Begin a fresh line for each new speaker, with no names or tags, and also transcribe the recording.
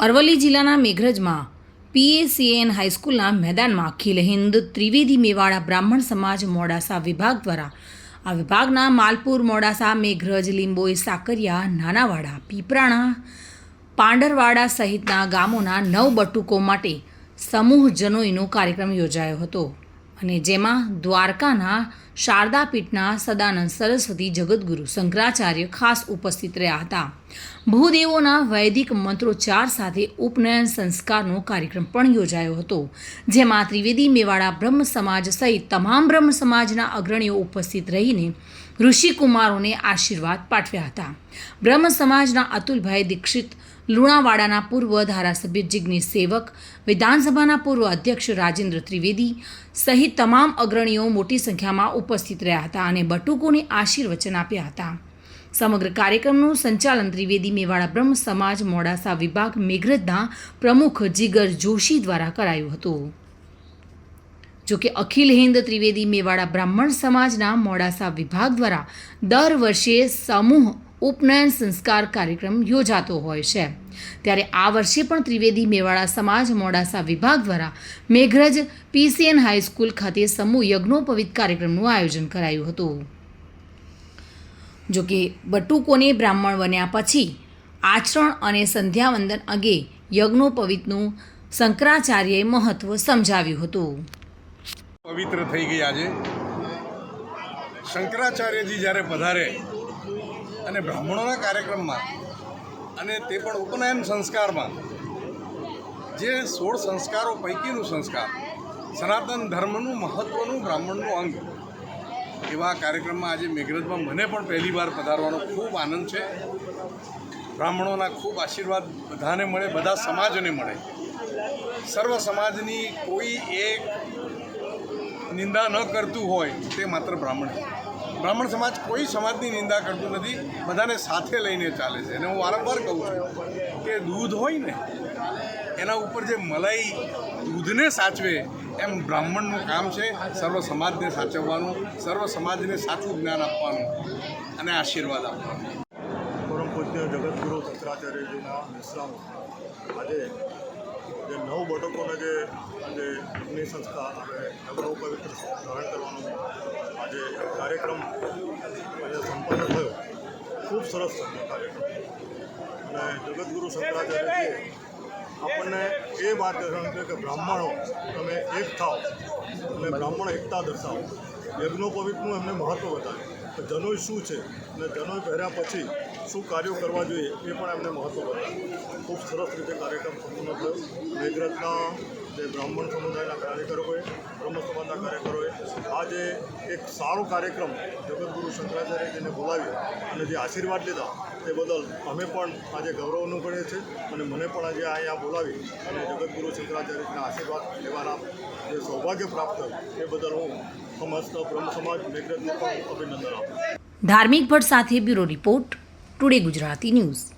અરવલ્લી જિલ્લાના મેઘરજમાં પીએસીએન હાઈસ્કૂલના મેદાનમાં અખિલ હિન્દ ત્રિવેદી મેવાડા બ્રાહ્મણ સમાજ મોડાસા વિભાગ દ્વારા આ વિભાગના માલપુર, મોડાસા, મેઘરજ, લીંબોઈ, સાકરિયા, નાનાવાડા, પીપરાણા, પાંડરવાડા સહિતના ગામોના નવ બટુકો માટે સમૂહ જનોઈનો કાર્યક્રમ યોજાયો હતો અને જેમાં દ્વારકાના શારદા પીઠના સદાનંદ સરસ્વતી જગદગુરુ શંકરાચાર્ય ખાસ ઉપસ્થિત રહ્યા હતા. ભૂદેવોના વૈદિક મંત્રોચ્ચાર સાથે ઉપનયન સંસ્કારનો કાર્યક્રમ પણ યોજાયો હતો, જેમાં ત્રિવેદી મેવાડા બ્રહ્મ સમાજ સહિત તમામ બ્રહ્મ સમાજના અગ્રણીઓ ઉપસ્થિત રહીને ઋષિકુમારોને આશીર્વાદ પાઠવ્યા હતા. બ્રહ્મ સમાજના અતુલભાઈ દીક્ષિત, લુણાવાડાના પૂર્વ ધારાસભ્ય જિગ્નેશ સેવક, વિધાનસભાના પૂર્વ અધ્યક્ષ રાજેન્દ્ર ત્રિવેદી સહિત તમામ અગ્રણીઓ મોટી સંખ્યામાં ઉપસ્થિત રહ્યા હતા અને બટુકોને આશીર્વચન આપ્યા હતા. સમગ્ર કાર્યક્રમનું સંચાલન ત્રિવેદી મેવાડા બ્રહ્મ સમાજ મોડાસા વિભાગ મેઘરજના પ્રમુખ જીગર જોશી દ્વારા કરાયું હતું. જોકે અખિલ હિન્દ ત્રિવેદી મેવાડા બ્રાહ્મણ સમાજના મોડાસા વિભાગ દ્વારા દર વર્ષે સમૂહ ઉપનયન સંસ્કાર કાર્યક્રમ યોજાતો હોય છે. ત્યારે આ વર્ષે પણ ત્રિવેદી મેવાડા સમાજ મોડાસા વિભાગ દ્વારા મેઘરજ પીસીએન હાઈસ્કૂલ ખાતે સમૂહ યજ્ઞોપવિત કાર્યક્રમનું આયોજન કરાયું હતું. જોકે બટુકોને બ્રાહ્મણ બન્યા પછી આચરણ અને સંધ્યાવંદન અંગે યજ્ઞોપવિતનું શંકરાચાર્યએ મહત્વ સમજાવ્યું હતું.
પવિત્ર થઈ ગઈ આજે શંકરાચાર્યજી જ્યારે પધારે અને બ્રાહ્મણોના કાર્યક્રમમાં અને તે પણ ઉપનયન સંસ્કારમાં જે સોળ સંસ્કારો પૈકીનું સંસ્કાર, સનાતન ધર્મનું મહત્ત્વનું બ્રાહ્મણનું અંગ, એવા કાર્યક્રમમાં આજે મેઘરજમાં મને પણ પહેલી વાર પધારવાનો ખૂબ આનંદ છે. બ્રાહ્મણોના ખૂબ આશીર્વાદ બધાને મળે, બધા સમાજને મળે. સર્વ સમાજની કોઈ એક નિંદા ન કરતું હોય તે માત્ર બ્રાહ્મણ છે બ્રાહ્મણ સમાજ કોઈ સમાજની નિંદા કરતું નથી, બધાને સાથે લઈને ચાલે છે. અને હું વારંવાર કહું છું કે દૂધ હોય ને, એના ઉપર જે મલાઈ દૂધને સાચવે, એમ બ્રાહ્મણનું કામ છે સર્વ સમાજને સાચવવાનું, સર્વ સમાજને સાચું જ્ઞાન આપવાનું અને આશીર્વાદ આપવાનું.
પરમ પૂજ્ય જગતગુરુ શંકરાચાર્યજીના વિશ્રામ આજે જે નવ બટકોને જે આજે અગ્નિ સંસ્કાર અને નગરો પવિત્ર ધારણ કરવાનો આજે કાર્યક્રમ આજે સંપન્ન થયો. ખૂબ સરસ કાર્યક્રમ. અને જગદગુરુ શંકરાચાર્યજીએ આપણને એ માર્ગદર્શન છે કે બ્રાહ્મણો, તમે એક થાઓ અને બ્રાહ્મણ એકતા દર્શાવો. યજ્ઞોપવિતનું એમને મહત્ત્વ બતાવ્યું. કે જનોય શું છે? અને જનોય પહેર્યા પછી શું કાર્યો કરવા જોઈએ એ પણ એમને મહત્ત્વ બતાવ્યું ખૂબ સરસ રીતે કાર્યક્રમ સંપૂર્ણ થયો. મેઘરથના જે બ્રાહ્મણ સમુદાયના કાર્યકરોએ, બ્રહ્મ સમાજના કાર્યકરોએ આજે એક સારો કાર્યક્રમ જગતગુરુ શંકરાચાર્યજીને બોલાવ્યો અને જે આશીર્વાદ લીધા તે બદલ અમે પણ આજે ગૌરવ અનુભવીએ છીએ અને મને પણ આજે અહીંયા બોલાવી અને જગતગુરુ શંકરાચાર્યજીના આશીર્વાદ લેવાના જે સૌભાગ્ય પ્રાપ્ત એ બદલ હું સમસ્ત બ્રહ્મ સમાજ મેઘરથને પણ અભિનંદન આપું
ધાર્મિક ભટ્ટ સાથે bureau report. Today Gujarati news